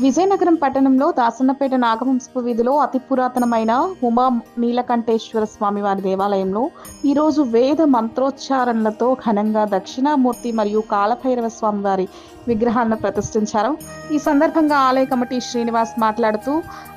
విజయనగరం పట్టణంలో దాసన్నపేట నాగవంశపు వీధిలో అతి పురాతనమైన ఉమా నీలకంఠేశ్వర స్వామి వారి దేవాలయంలో ఈరోజు వేద మంత్రోచ్చారణలతో ఘనంగా దక్షిణామూర్తి మరియు కాలభైరవ స్వామి వారి విగ్రహాలను ప్రతిష్ఠించారు. ఈ సందర్భంగా ఆలయ కమిటీ శ్రీనివాస్ మాట్లాడుతూ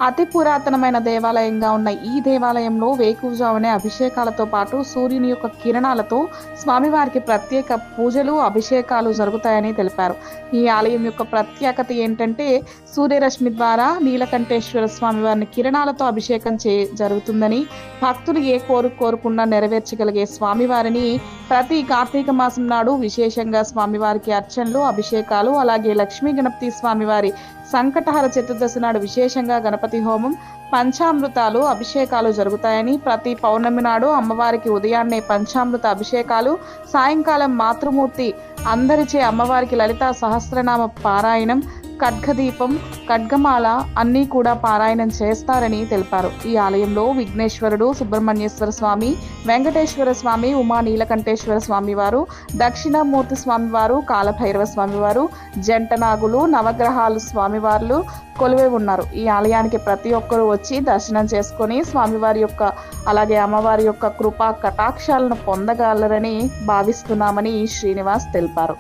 అతి పురాతనమైన దేవాలయంగా ఉన్న ఈ దేవాలయంలో వేకువజామునే అభిషేకాలతో పాటు సూర్యుని యొక్క కిరణాలతో స్వామివారికి ప్రత్యేక పూజలు అభిషేకాలు జరుగుతాయని తెలిపారు. ఈ ఆలయం యొక్క ప్రత్యేకత ఏంటంటే సూర్యరశ్మి ద్వారా నీలకంఠేశ్వర స్వామి వారిని కిరణాలతో అభిషేకం చే జరుగుతుందని భక్తులు ఏ కోరు కోరుకున్నా నెరవేర్చగలిగే స్వామివారిని ప్రతి కార్తీక మాసం నాడు విశేషంగా స్వామివారికి అర్చనలు అభిషేకాలు అలాగే లక్ష్మీ గణపతి స్వామివారి సంకటహర చతుర్దశి నాడు విశేషంగా గణపతి హోమం పంచామృతాలు అభిషేకాలు జరుగుతాయని ప్రతి పౌర్ణమి నాడు అమ్మవారికి ఉదయాన్నే పంచామృత అభిషేకాలు సాయంకాలం మాతృమూర్తి అందరిచే అమ్మవారికి లలిత సహస్రనామ పారాయణం ఖడ్గదీపం ఖడ్గమాల అన్నీ కూడా పారాయణం చేస్తారని తెలిపారు. ఈ ఆలయంలో విఘ్నేశ్వరుడు సుబ్రహ్మణ్యేశ్వర స్వామి వెంకటేశ్వర స్వామి ఉమా నీలకంఠేశ్వర స్వామి వారు దక్షిణామూర్తి స్వామివారు కాలభైరవ స్వామివారు జంటనాగులు నవగ్రహాలు స్వామివార్లు కొలువై ఉన్నారు. ఈ ఆలయానికి ప్రతి ఒక్కరూ వచ్చి దర్శనం చేసుకొని స్వామివారి యొక్క అలాగే అమ్మవారి యొక్క కృపా కటాక్షాలను పొందగలరని భావిస్తున్నామని శ్రీనివాస్ తెలిపారు.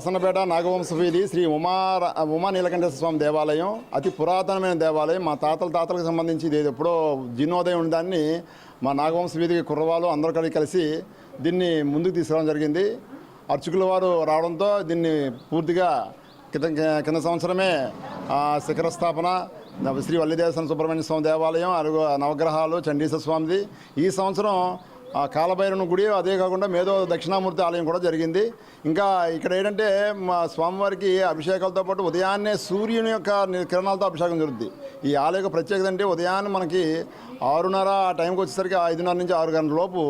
దాసనపేట నాగవంశ వీధి శ్రీ ఉమా ఉమా నీలకంఠేశ్వర స్వామి దేవాలయం. అతి పురాతనమైన దేవాలయం. మా తాతల తాతలకు సంబంధించి ఇది ఎప్పుడో జీర్ణోదయం ఉన్న దాన్ని మా నాగవంశ వీధికి కుర్రవాళ్ళు అందరూ కలిగి కలిసి దీన్ని ముందుకు తీసుకురావడం జరిగింది. అర్చకుల వారు రావడంతో దీన్ని పూర్తిగా కింద కింద సంవత్సరమే శిఖరస్థాపన శిఖర స్థాపన శ్రీ వల్లిదేవసన సుబ్రహ్మణ్య స్వామి దేవాలయం అరుగు నవగ్రహాలు చండీశ్వర స్వామిది. ఈ సంవత్సరం ఆ కాలభైరవ గుడి అదే కాకుండా మేధో దక్షిణామూర్తి ఆలయం కూడా జరిగింది. ఇంకా ఇక్కడ ఏంటంటే మా స్వామివారికి అభిషేకాలతో పాటు ఉదయాన్నే సూర్యుని యొక్క కిరణాలతో అభిషేకం జరుగుద్ది. ఈ ఆలయ యొక్క ప్రత్యేకత అంటే ఉదయాన్నే మనకి ఆరున్నర ఆ టైంకి వచ్చేసరికి ఐదున్నర నుంచి ఆరు గంటల లోపు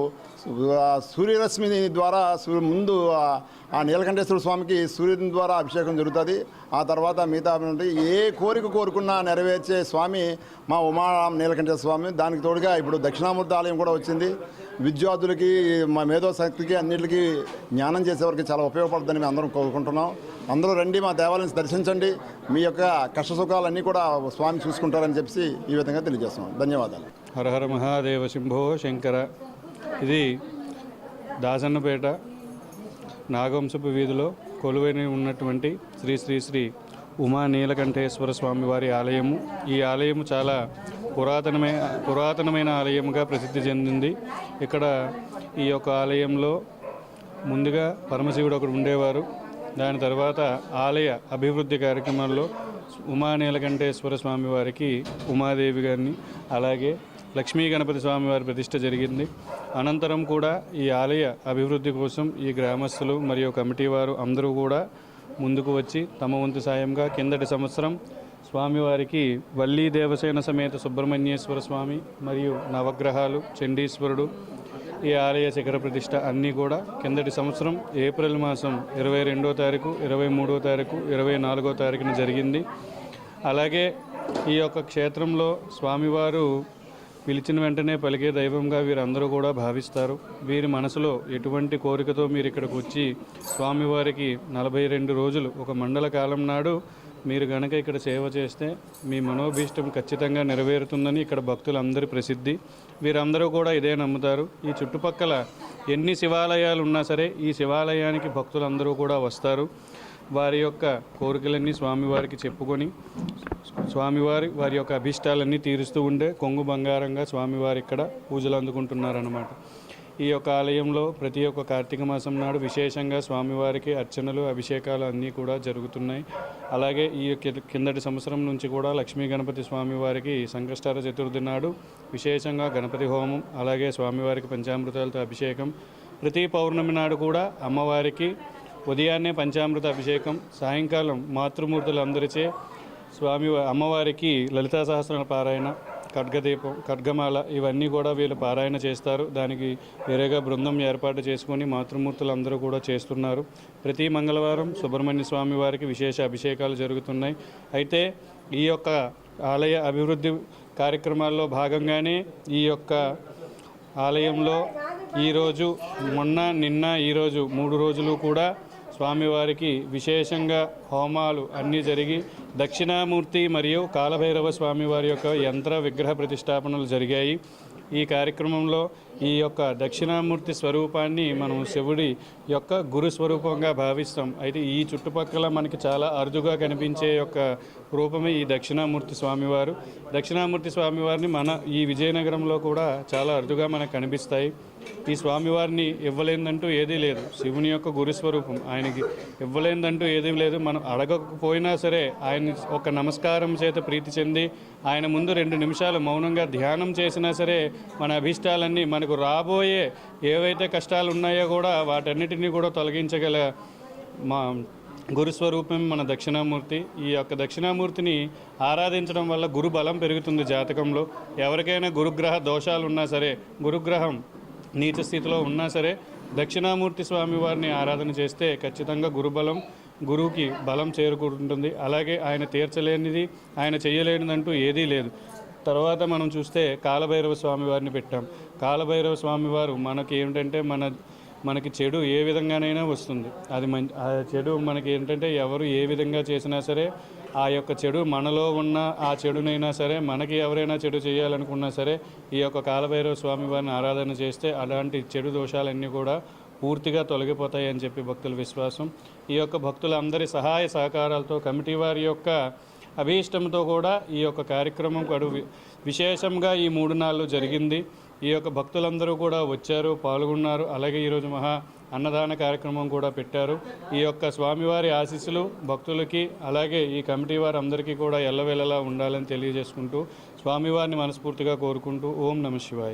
సూర్యరశ్మి ద్వారా సూర్యు ముందు ఆ- నీలకంఠేశ్వర స్వామికి సూర్యుని ద్వారా అభిషేకం జరుగుతుంది. ఆ తర్వాత మిగతా నుండి ఏ కోరిక కోరుకున్నా నెరవేర్చే స్వామి మా ఉమా నీలకంఠేశ్వర స్వామి. దానికి తోడుగా ఇప్పుడు దక్షిణామూర్తి ఆలయం కూడా వచ్చింది. విద్యార్థులకి మా మేధో శక్తికి అన్నిటికీ జ్ఞానం చేసేవారికి చాలా ఉపయోగపడుతుందని మేము అందరం కోరుకుంటున్నాం. అందరూ రండి మా దేవాలయం దర్శించండి. మీ యొక్క కష్ట సుఖాలన్నీ కూడా స్వామి చూసుకుంటారని చెప్పి ఈ విధంగా తెలియజేస్తున్నాం. ధన్యవాదాలు. హర హర మహాదేవ శంభో శంకర. ఇది దాసన్నపేట నాగవంశపు వీధిలో కొలువైన ఉన్నటువంటి శ్రీ శ్రీ శ్రీ ఉమా నీలకంఠేశ్వర స్వామి వారి ఆలయము. ఈ ఆలయము చాలా పురాతనమైన పురాతనమైన ఆలయముగా ప్రసిద్ధి చెందింది. ఇక్కడ ఈ యొక్క ఆలయంలో ముందుగా పరమశివుడు ఒకడు ఉండేవారు. దాని తర్వాత ఆలయ అభివృద్ధి కార్యక్రమాల్లో ఉమా నీలకంఠేశ్వర స్వామి వారికి ఉమాదేవి గారిని అలాగే లక్ష్మీ గణపతి స్వామి వారి ప్రతిష్ట జరిగింది. అనంతరం కూడా ఈ ఆలయ అభివృద్ధి కోసం ఈ గ్రామస్తులు మరియు కమిటీ వారు అందరూ కూడా ముందుకు వచ్చి తమ వంతు సాయంగా కిందటి సంవత్సరం స్వామివారికి వల్లీ దేవసేన సమేత సుబ్రహ్మణ్యేశ్వర స్వామి మరియు నవగ్రహాలు చండీశ్వరుడు ఈ ఆలయ శిఖర ప్రతిష్ట అన్నీ కూడా కిందటి సంవత్సరం ఏప్రిల్ మాసం ఇరవై రెండో తారీఖు ఇరవై మూడో తారీఖు ఇరవై నాలుగో తారీఖున జరిగింది. అలాగే ఈ యొక్క క్షేత్రంలో స్వామివారు పిలిచిన వెంటనే పలికే దైవంగా వీరందరూ కూడా భావిస్తారు. వీరి మనసులో ఎటువంటి కోరికతో మీరు ఇక్కడికి వచ్చి స్వామివారికి నలభై రెండు రోజులు ఒక మండల కాలం నాడు మీరు గనక ఇక్కడ సేవ చేస్తే మీ మనోభీష్టం ఖచ్చితంగా నెరవేరుతుందని ఇక్కడ భక్తులందరి ప్రసిద్ధి. వీరందరూ కూడా ఇదే నమ్ముతారు. ఈ చుట్టుపక్కల ఎన్ని శివాలయాలు ఉన్నా సరే ఈ శివాలయానికి భక్తులందరూ కూడా వస్తారు. వారి యొక్క కోరికలన్నీ స్వామివారికి చెప్పుకొని స్వామివారి వారి యొక్క అభిష్టాలన్నీ తీరుస్తూ ఉండే కొంగు బంగారంగా స్వామివారి ఇక్కడ పూజలు అందుకుంటున్నారన్నమాట. ఈ యొక్క ఆలయంలో ప్రతి ఒక్క కార్తీక మాసం నాడు విశేషంగా స్వామివారికి అర్చనలు అభిషేకాలు అన్నీ కూడా జరుగుతున్నాయి. అలాగే ఈ కిందటి సంవత్సరం నుంచి కూడా లక్ష్మీ గణపతి స్వామివారికి సంకష్టార చతుర్థి నాడు విశేషంగా గణపతి హోమం అలాగే స్వామివారికి పంచామృతాలతో అభిషేకం. ప్రతి పౌర్ణమి నాడు కూడా అమ్మవారికి ఉదయాన్నే పంచామృత అభిషేకం సాయంకాలం మాతృమూర్తులందరిచే స్వామి అమ్మవారికి లలితా సహస్ర పారాయణ ఖడ్గదీపం ఖడ్గమాల ఇవన్నీ కూడా వీళ్ళు పారాయణ చేస్తారు. దానికి వేరేగా బృందం ఏర్పాటు చేసుకొని మాతృమూర్తులందరూ కూడా చేస్తున్నారు. ప్రతి మంగళవారం సుబ్రహ్మణ్య స్వామి వారికి విశేష అభిషేకాలు జరుగుతున్నాయి. అయితే ఈ యొక్క ఆలయ అభివృద్ధి కార్యక్రమాల్లో భాగంగానే ఈ యొక్క ఆలయంలో ఈరోజు మొన్న నిన్న ఈరోజు మూడు రోజులు కూడా స్వామివారికి విశేషంగా హోమాలు అన్నీ జరిగి దక్షిణామూర్తి మరియు కాలభైరవ స్వామివారి యొక్క యంత్ర విగ్రహ ప్రతిష్టాపనలు జరిగాయి. ఈ కార్యక్రమంలో ఈ యొక్క దక్షిణామూర్తి స్వరూపాన్ని మనం శివుడి యొక్క గురు స్వరూపంగా భావిస్తాం. అయితే ఈ చుట్టుపక్కల మనకి చాలా అరుదుగా కనిపించే యొక్క రూపమే ఈ దక్షిణామూర్తి స్వామివారు. దక్షిణామూర్తి స్వామివారిని మన ఈ విజయనగరంలో కూడా చాలా అరుదుగా మనకు కనిపిస్తాయి. ఈ స్వామివారిని ఇవ్వలేదంటూ ఏదీ లేదు. శివుని యొక్క గురు స్వరూపం ఆయనకి ఇవ్వలేదంటూ ఏదీ లేదు. మనం అడగకపోయినా సరే ఆయన ఒక నమస్కారం చేత ప్రీతి చెంది ఆయన ముందు రెండు నిమిషాలు మౌనంగా ధ్యానం చేసినా సరే మన అభిష్టాలన్నీ మన మనకు రాబోయే ఏవైతే కష్టాలు ఉన్నాయో కూడా వాటన్నిటినీ కూడా తొలగించగల మా గురుస్వరూపం మన దక్షిణామూర్తి. ఈ యొక్క దక్షిణామూర్తిని ఆరాధించడం వల్ల గురు బలం పెరుగుతుంది జాతకంలో. ఎవరికైనా గురుగ్రహ దోషాలు ఉన్నా సరే గురుగ్రహం నీచ స్థితిలో ఉన్నా సరే దక్షిణామూర్తి స్వామి వారిని ఆరాధన చేస్తే ఖచ్చితంగా గురుబలం గురువుకి బలం చేరుకుంటుంది. అలాగే ఆయన తీర్చలేనిది ఆయన చేయలేనిదంటూ ఏదీ లేదు. తర్వాత మనం చూస్తే కాలభైరవ స్వామి వారిని పెట్టాం. కాలభైరవ స్వామి వారు మనకి ఏమిటంటే మన మనకి చెడు ఏ విధంగానైనా వస్తుంది. అది మం ఆ చెడు మనకి ఏంటంటే ఎవరు ఏ విధంగా చేసినా సరే ఆ యొక్క చెడు మనలో ఉన్న ఆ చెడునైనా సరే మనకి ఎవరైనా చెడు చేయాలనుకున్నా సరే ఈ యొక్క కాలభైరవ స్వామి వారిని ఆరాధన చేస్తే అలాంటి చెడు దోషాలన్నీ కూడా పూర్తిగా తొలగిపోతాయని చెప్పి భక్తుల విశ్వాసం. ఈ యొక్క భక్తులందరి సహాయ సహకారాలతో కమిటీ వారి యొక్క అభీష్టంతో కూడా ఈ యొక్క కార్యక్రమం గడువు విశేషంగా ఈ మూడు నాళ్ళు జరిగింది. ఈ యొక్క భక్తులందరూ కూడా వచ్చారు పాల్గొన్నారు. అలాగే ఈరోజు మహా అన్నదాన కార్యక్రమం కూడా పెట్టారు. ఈ యొక్క స్వామివారి ఆశీస్సులు భక్తులకి అలాగే ఈ కమిటీ వారు అందరికీ కూడా ఎల్లవేళలా ఉండాలని తెలియజేసుకుంటూ స్వామివారిని మనస్ఫూర్తిగా కోరుకుంటూ ఓం నమ శివాయ.